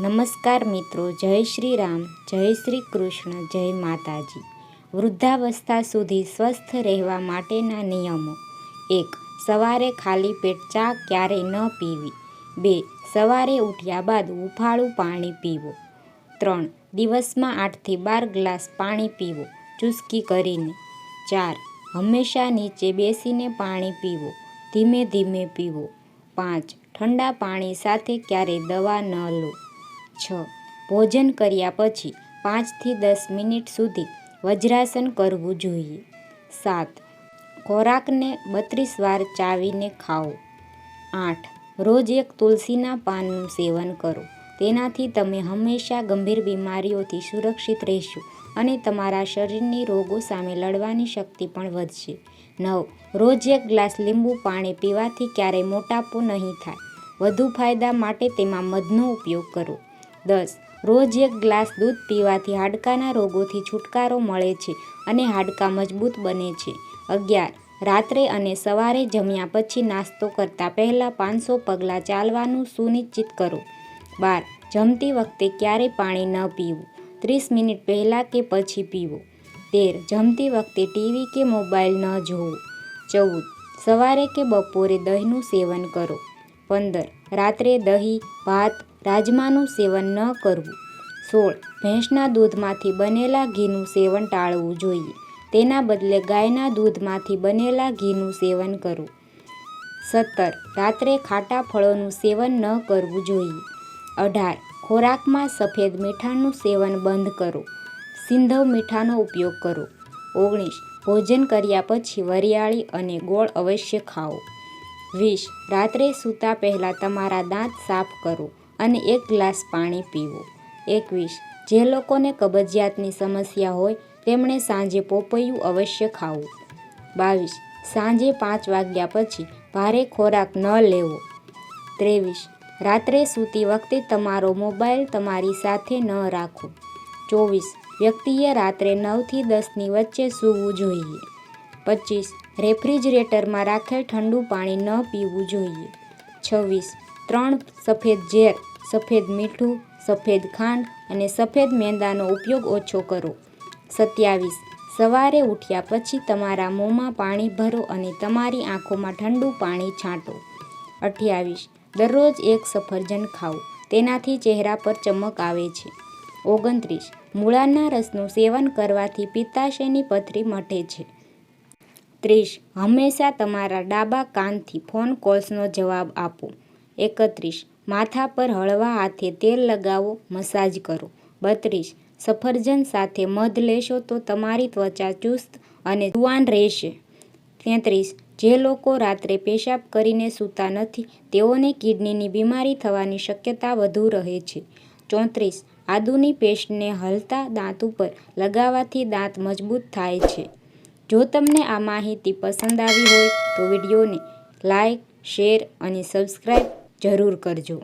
નમસ્કાર મિત્રો, જય શ્રી રામ જય શ્રી કૃષ્ણ, જય માતાજી. વૃદ્ધાવસ્થા સુધી સ્વસ્થ રહેવા માટેના નિયમો. એક, સવારે ખાલી પેટ ચા ક્યારેય ન પીવી. બે, સવારે ઉઠ્યા બાદ હુંફાળું પાણી પીવો. ત્રણ, દિવસમાં આઠથી બાર ગ્લાસ પાણી પીવો, ચૂસકી કરીને. ચાર, હંમેશા નીચે બેસીને પાણી પીવો, ધીમે ધીમે પીવો. પાંચ, ઠંડા પાણી સાથે ક્યારેય દવા ન લો. છ. ભોજન કર્યા પછી પાંચથી દસ મિનિટ સુધી વજ્રાસન કરવું જોઈએ. સાત. ખોરાકને બત્રીસ વાર ચાવીને ખાઓ. આઠ. રોજ એક તુલસીના પાનનું સેવન કરો. તેનાથી તમે હંમેશા ગંભીર બીમારીઓથી સુરક્ષિત રહેશો અને તમારા શરીરની રોગો સામે લડવાની શક્તિ પણ વધશે. નવ. રોજ એક ગ્લાસ લીંબુ પાણી પીવાથી ક્યારેય મોટાપો નહીં થાય. વધુ ફાયદા માટે તેમાં મધનો ઉપયોગ કરો. દસ. રોજ એક ગ્લાસ દૂધ પીવાથી હાડકાના રોગોથી છુટકારો મળે છે અને હાડકાં મજબૂત બને છે. અગિયાર. રાત્રે અને સવારે જમ્યા પછી નાસ્તો કરતાં પહેલાં પાંચસો પગલાં ચાલવાનું સુનિશ્ચિત કરો. બાર. જમતી વખતે ક્યારેય પાણી ન પીવું? ત્રીસ મિનિટ પહેલાં કે પછી પીવો? તેર. જમતી વખતે ટીવી કે મોબાઈલ ન જોવો? ચૌદ. સવારે કે બપોરે દહીંનું સેવન કરો? પંદર. રાત્રે દહીં, ભાત રાજમાનું સેવન ન કરવું. સોળ. ભેંસના દૂધમાંથી બનેલા ઘીનું સેવન ટાળવું જોઈએ. તેના બદલે ગાયના દૂધમાંથી બનેલા ઘીનું સેવન કરવું. સત્તર. રાત્રે ખાટા ફળોનું સેવન ન કરવું જોઈએ. અઢાર. ખોરાકમાં સફેદ મીઠાનું સેવન બંધ કરો. સિંધવ મીઠાનો ઉપયોગ કરો. ઓગણીસ. ભોજન કર્યા પછી વરિયાળી અને ગોળ અવશ્ય ખાઓ. વીસ. રાત્રે સૂતા પહેલાં તમારા દાંત સાફ કરો. અને એક ગ્લાસ પાણી પીવો. એકવીસ જે લોકોને કબજિયાતની સમસ્યા હોય, તેમણે સાંજે પોપૈયું અવશ્ય ખાવું. બાવીસ, સાંજે પાંચ વાગ્યા પછી ભારે ખોરાક ન લેવો. ત્રેવીસ, રાત્રે સૂતી વખતે તમારો મોબાઈલ તમારી સાથે ન રાખો. ચોવીસ, વ્યક્તિએ રાત્રે નવથી દસની વચ્ચે સૂવું જોઈએ. પચીસ, રેફ્રિજરેટરમાં રાખેલ ઠંડુ પાણી ન પીવું જોઈએ. છવ્વીસ, ત્રણ સફેદ ઝેર સફેદ મીઠું, સફેદ ખાંડ અને સફેદ મેંદાનો ઉપયોગ ઓછો કરો. સત્યાવીસ. સવારે ઉઠ્યા પછી તમારા મોંમાં પાણી ભરો અને તમારી આંખોમાં ઠંડુ પાણી છાંટો. અઠ્યાવીસ. દરરોજ એક સફરજન ખાઓ. તેનાથી ચહેરા પર ચમક આવે છે. ઓગણત્રીસ. મૂળાના રસનું સેવન કરવાથી પિત્તાશયની પથરી મટે છે. ત્રીસ. હંમેશા તમારા ડાબા કાનથી ફોન કોલ્સનો જવાબ આપો. એકત્રીસ. માથા પર હળવા હાથે તેલ લગાવો, મસાજ કરો. બત્રીસ. સફરજન સાથે મધ લેશો તો તમારી ત્વચા ચુસ્ત અને જુવાન રહેશે. તેત્રીસ. જે લોકો રાત્રે પેશાબ કરીને સૂતા નથી, તેઓને કિડનીની બીમારી થવાની શક્યતા વધુ રહે છે. ચોત્રીસ. આદુની પેસ્ટને હલતા દાંત ઉપર લગાવવાથી દાંત મજબૂત થાય છે. જો તમને આ માહિતી પસંદ આવી હોય તો વિડીયોને લાઈક, શેર અને સબસ્ક્રાઈબ જરૂર કરજો.